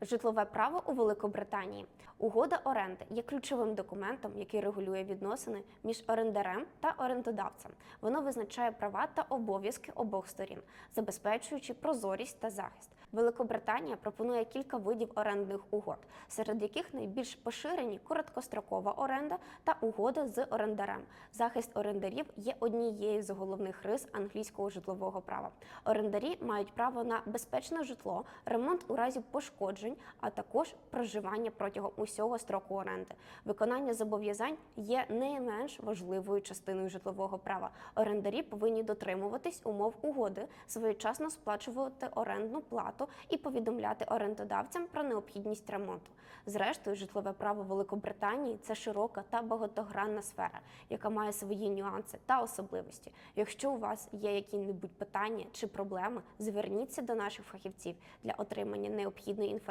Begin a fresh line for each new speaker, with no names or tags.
Житлове право у Великобританії. Угода оренди є ключовим документом, який регулює відносини між орендарем та орендодавцем. Воно визначає права та обов'язки обох сторін, забезпечуючи прозорість та захист. Великобританія пропонує кілька видів орендних угод, серед яких найбільш поширені короткострокова оренда та угода з орендарем. Захист орендарів є однією з головних рис англійського житлового права. Орендарі мають право на безпечне житло, ремонт у разі пошкоджень, а також проживання протягом усього строку оренди. Виконання зобов'язань є не менш важливою частиною житлового права. Орендарі повинні дотримуватись умов угоди, своєчасно сплачувати орендну плату і повідомляти орендодавцям про необхідність ремонту. Зрештою, житлове право Великобританії це широка та багатогранна сфера, яка має свої нюанси та особливості. Якщо у вас є які-небудь питання чи проблеми, зверніться до наших фахівців для отримання необхідної інформації.